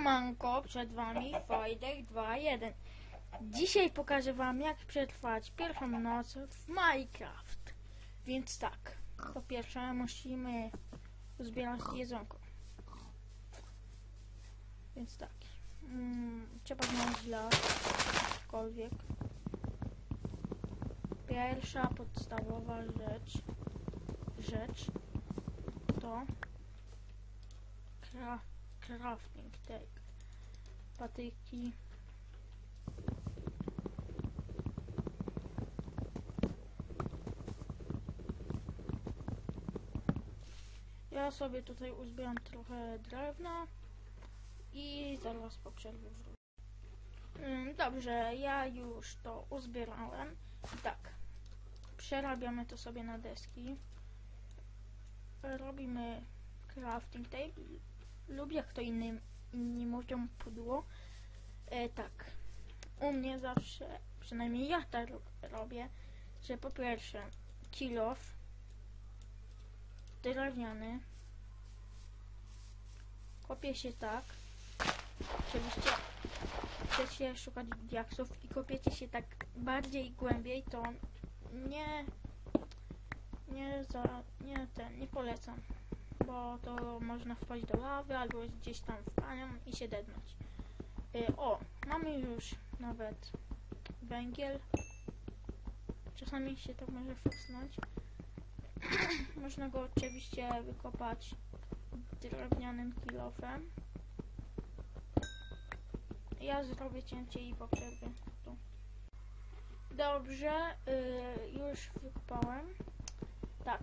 Siemanko, przed wami Wojtek 2.1 Dzisiaj pokażę wam jak przetrwać pierwszą noc w Minecraft. Więc tak, po pierwsze musimy uzbierać jedzonko. Więc tak, mm, trzeba znaleźć las, cokolwiek. Pierwsza podstawowa rzecz Rzecz To Craft crafting take patyki. Ja sobie tutaj uzbieram trochę drewna i zaraz po przerwie wrócę. Mm, dobrze ja już to uzbierałem. Tak przerabiamy to sobie na deski. Robimy crafting table lub jak to inni, inni mówią pudło. E, tak. U mnie zawsze, przynajmniej ja tak ro- robię, że po pierwsze kill off drewniany kopie się tak oczywiście chcecie szukać diaksów i kopiecie się tak bardziej głębiej to nie nie za nie ten nie polecam bo to można wpaść do lawy albo gdzieś tam w kanion i się dednąć. Y, o, mamy już nawet węgiel. Czasami się to może fusnąć. można go oczywiście wykopać drewnianym kilofem. Ja zrobię cięcie i po tu. Dobrze, y, już wykopałem. Tak,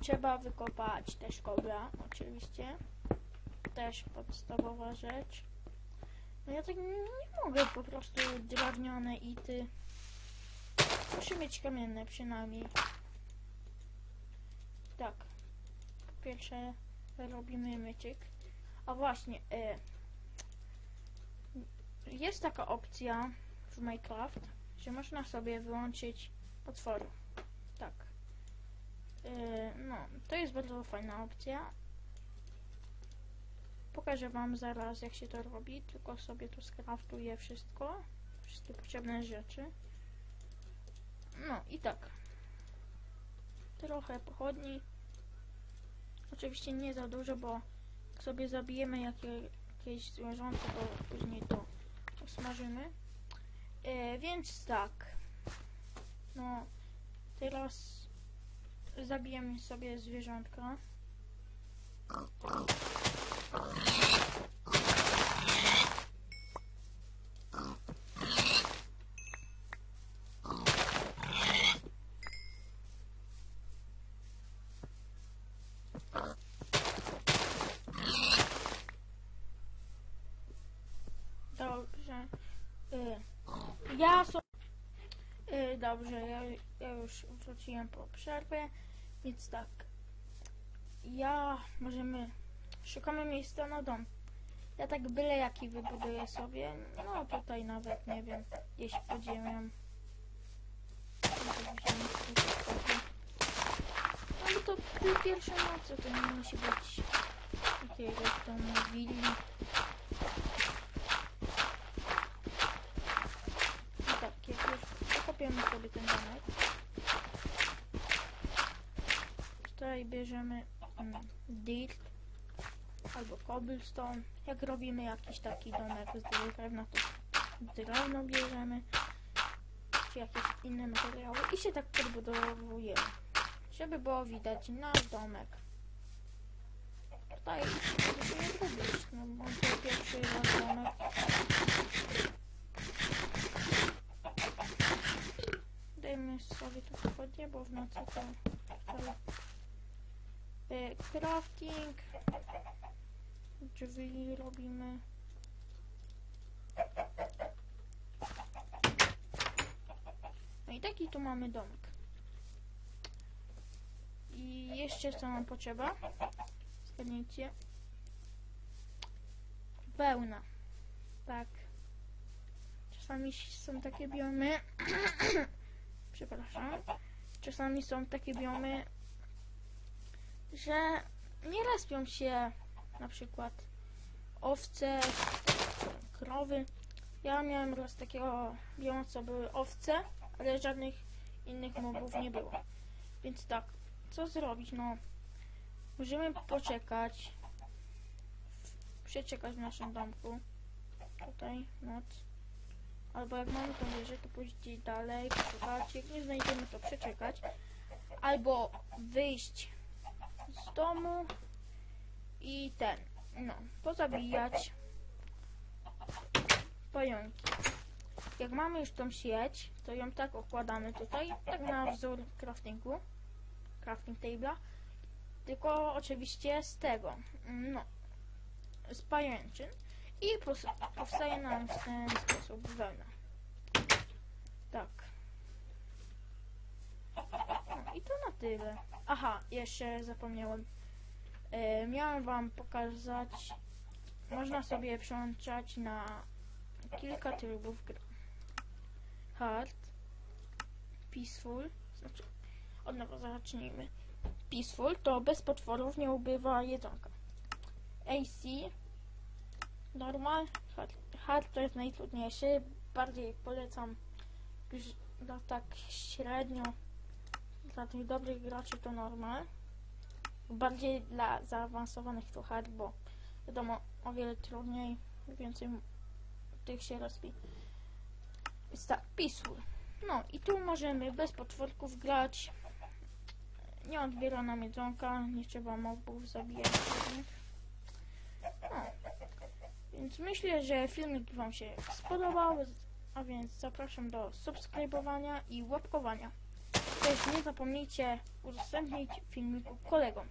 Trzeba wykopać też kobra, oczywiście. Też podstawowa rzecz. No ja tak nie, mogę po prostu drewniane ity. Muszę mieć kamienne przynajmniej. Tak. Pierwsze robimy myczyk. A właśnie, e, jest taka opcja w Minecraft, że można sobie wyłączyć potwory. Tak. Yy, no, to jest bardzo fajna opcja. Pokażę wam zaraz jak się to robi, tylko sobie tu skraftuję wszystko, wszystkie potrzebne rzeczy. No i tak. Trochę pochodni. Oczywiście nie za dużo, bo jak sobie zabijemy jakie, jakieś zwierzątko, to później to smażymy. Yy, więc tak. No, teraz zabijemy sobie zwierzątka. Dobrze. Y, ja so... Y, dobrze, ja, ja już wróciłem po przerwie. Więc tak. Ja możemy. Szukamy miejsca na dom. Ja tak byle jaki wybuduję sobie. No tutaj nawet nie wiem. Gdzieś pod ziemią. No to pół pierwszej nocy to nie musi być jakiegoś domu willi. I tak, jak już pokopiemy sobie ten domek. Tutaj bierzemy mm, dirt albo cobblestone. Jak robimy jakiś taki domek z drewna, to drewno bierzemy czy jakieś inne materiały i się tak podbudowujemy, żeby było widać nasz domek. Tutaj musimy zrobić, no bo pierwszy raz domek. Dajmy sobie tu pochodnie, bo w nocy to crafting. Drzwi robimy. No i taki tu mamy domek. I jeszcze co nam potrzeba? Zgadnijcie. Wełna. Tak. Czasami są takie biomy. Przepraszam. Czasami są takie biomy że nie respią się na przykład owce, krowy. Ja miałem raz takiego bioma, co były owce, ale żadnych innych mobów nie było. Więc tak, co zrobić? No, możemy poczekać, przeczekać w naszym domku. Tutaj noc. Albo jak mamy tą wieżę, to pójść dalej, poczekać. Jak nie znajdziemy, to przeczekać. Albo wyjść domu i ten, no, pozabijać pająki. Jak mamy już tą sieć, to ją tak układamy tutaj, tak na wzór craftingu, crafting table'a, tylko oczywiście z tego, no, z pajęczyn i powstaje nam w ten sposób wełna. Tak. No i to na tyle. Aha, jeszcze zapomniałem. E, miałem wam pokazać, można sobie przełączać na kilka trybów gry. Hard, Peaceful, znaczy od nowa zacznijmy. Peaceful to bez potworów nie ubywa jedzonka. AC, normal, hard, hard to jest najtrudniejszy, bardziej polecam dla tak średnio dla tych dobrych graczy to normal. Bardziej dla zaawansowanych to hard, bo wiadomo o wiele trudniej, więcej tych się rozbi. Więc tak, peaceful. No i tu możemy bez potworków grać. Nie odbiera nam jedzonka, nie trzeba mobów zabijać. No. Więc myślę, że filmik Wam się spodobał, a więc zapraszam do subskrybowania i łapkowania. Też nie zapomnijcie udostępnić filmiku kolegom.